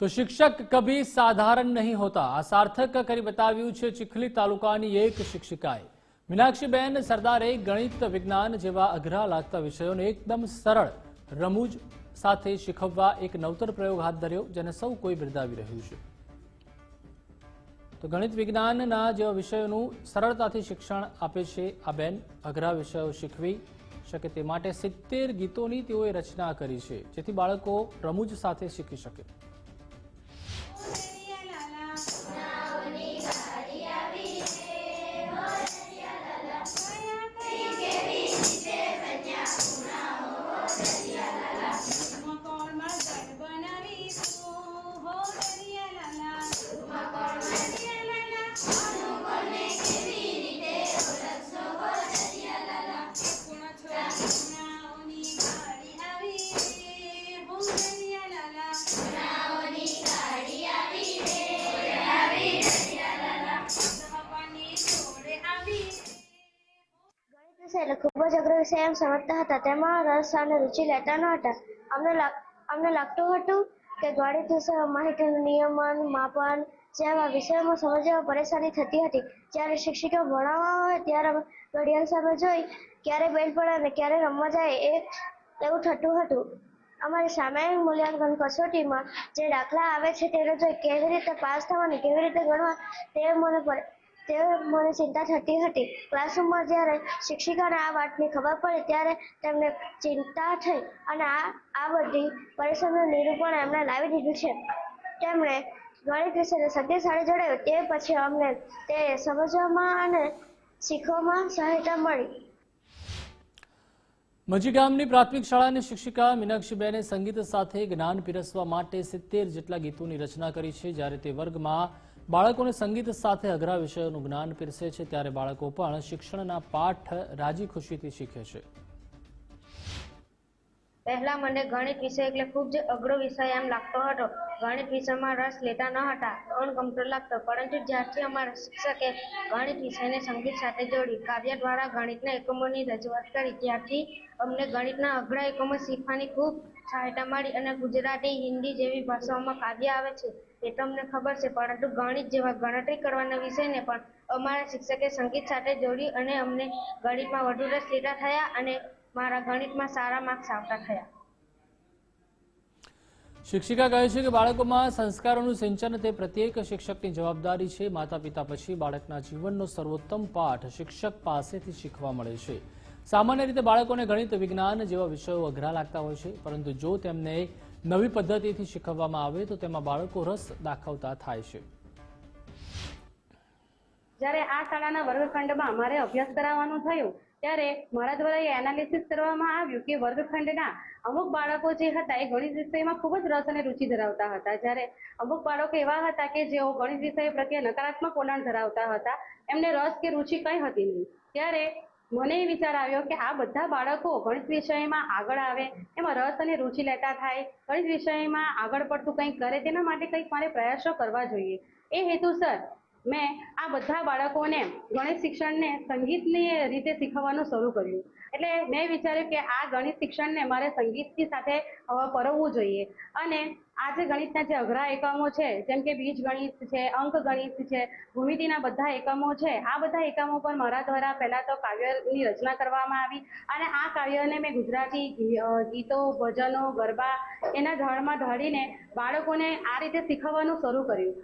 તો શિક્ષક કભી સાધારણ નહીં હોતા. આ સાર્થક કરી બતાવ્યું છે ચીખલી તાલુકાની એક શિક્ષિકાએ. મીનાક્ષીબેન સરદારે ગણિત વિજ્ઞાન જેવા અઘરા લાગતા વિષયોને એકદમ સરળ રમૂજ સાથે શીખવવા એક નવતર પ્રયોગ હાથ ધર્યો, જેને સૌ કોઈ બિરદાવી રહ્યું છે. તો ગણિત વિજ્ઞાનના જેવા વિષયોનું સરળતાથી શિક્ષણ આપે છે આ બેન. અઘરા વિષયો શીખવી શકે તે માટે સિત્તેર ગીતોની તેઓએ રચના કરી છે, જેથી બાળકો રમૂજ સાથે શીખી શકે. વિષય એટલે ખૂબ જ અઘરો વિષય એમ સમજતા હતા. તેમાં રસ અને રુચિ લેતા ન હતા. અમને અમને લાગતું હતું કે ગણિત માહિતીનું નિયમન, માપન જેવા વિષયોમાં સમજવામાં પરેશાની થતી હતી. જ્યારે શિક્ષકો ભણાવવા હોય ત્યારે ઘડિયાળ સામે જોઈ ક્યારે બેલ પડે અને ક્યારે રમવા જાય એ એવું થતું હતું. અમારી સામાયિક મૂલ્યાંકન કસોટીમાં જે દાખલા આવે છે તેને જોઈ કેવી રીતે પાસ થવાની, કેવી રીતે ગણવા, તે મને તે મને ચિંતા થતી હતી. ક્લાસરૂમમાં જ્યારે શિક્ષિકાને આ વાતની ખબર પડી, ત્યારે તેમને ચિંતા થઈ અને આ આ બધી પરિસ્થિતિનું નિરૂપણ એમણે લાવી દીધું છે. તેમણે ગણિત વિષયને શક્તિશાળી જણાવ્યું તે પછી અમને તે સમજવામાં અને શીખવામાં સહાયતા મળી. મજી ગામની પ્રાથમિક શાળાની શિક્ષિકા મીનાક્ષીબેને સંગીત સાથે જ્ઞાન પીરસવા માટે સિત્તેર જેટલા ગીતોની રચના કરી છે. જ્યારે તે વર્ગમાં બાળકોને સંગીત સાથે અઘરા વિષયોનું જ્ઞાન પીરસે છે, ત્યારે બાળકો પણ શિક્ષણના પાઠ રાજી ખુશીથી શીખે છે. પહેલા મને ગણિત વિષય એટલે ખૂબ જ અઘરો વિષય એમ લાગતો હતો. ગણિત વિષયમાં રસ લેતા ન હતા, અણગમતો લાગતો, પરંતુ જ્યારથી અમારા શિક્ષકે ગણિત વિષયને સંગીત સાથે જોડી કાવ્ય દ્વારા ગણિતના એકમોની રજૂઆત કરી, ત્યારથી અમને ગણિતના અઘરા એકમો શીખવાની ખૂબ સહાયતા મળી અને ગુજરાતી, હિન્દી જેવી ભાષાઓમાં કાવ્ય આવે છે, એ તમને ખબર છે, પરંતુ ગણિત જેવા ગણતરી કરવાના વિષયને પણ અમારા શિક્ષકે સંગીત સાથે જોડી અને અમને ગણિતમાં વધુ રસ લેતા થયા અને મારા ગણિતમાં સારા માર્ક્સ આવતા થયા. શિક્ષિકા કહે છે કે બાળકોમાં સંસ્કારોનું સિંચન તે પ્રત્યેક શિક્ષકની જવાબદારી છે. માતા પિતા પછી બાળકના જીવનનો સર્વોત્તમ પાઠ શિક્ષક પાસેથી શીખવા મળે છે. સામાન્ય રીતે બાળકોને ગણિત વિજ્ઞાન જેવા વિષયો અઘરા લાગતા હોય છે પરંતુ જો તેમને નવી પદ્ધતિથી શીખવવામાં આવે તો તેમાં બાળકો રસ દાખવતા થાય છે. જ્યારે આ શાળાના વર્ગખંડમાં અમારે અભ્યાસ કરાવવાનું થયું ત્યારે મારા દ્વારા એ એનાલિસિસ કરવામાં આવ્યું કે વર્ગખંડના અમુક બાળકો જે હતા એ ગણિત વિષયમાં ખૂબ જ રસ અને રુચિ ધરાવતા હતા. જ્યારે અમુક બાળકો એવા હતા કે જેઓ ગણિત વિષય પ્રત્યે નકારાત્મક વલણ ધરાવતા હતા, એમને રસ કે રુચિ કંઈ હતી નહીં. ત્યારે મને એ વિચાર આવ્યો કે આ બધા બાળકો ગણિત વિષયમાં આગળ આવે, એમાં રસ અને રુચિ લેતા થાય, ગણિત વિષયમાં આગળ પડતું કંઈક કરે, તેના માટે કંઈક મારે પ્રયાસો કરવા જોઈએ. એ હેતુસર મેં આ બધા બાળકોને ગણિત શિક્ષણને સંગીતની રીતે શીખવવાનું શરૂ કર્યું. એટલે મેં વિચાર્યું કે આ ગણિત શિક્ષણને મારે સંગીતની સાથે પરવવું જોઈએ. અને આ જે ગણિતના જે અઘરા એકમો છે, જેમ કે બીજ ગણિત છે, અંક ગણિત છે, ભૂમિતિના બધા એકમો છે, આ બધા એકમો પર મારા દ્વારા પહેલાં તો કાવ્યની રચના કરવામાં આવી. અને આ કાવ્યને મેં ગુજરાતી ગીતો, ભજનો, ગરબા એના ઢાળમાં ઢાળીને બાળકોને આ રીતે શીખવવાનું શરૂ કર્યું.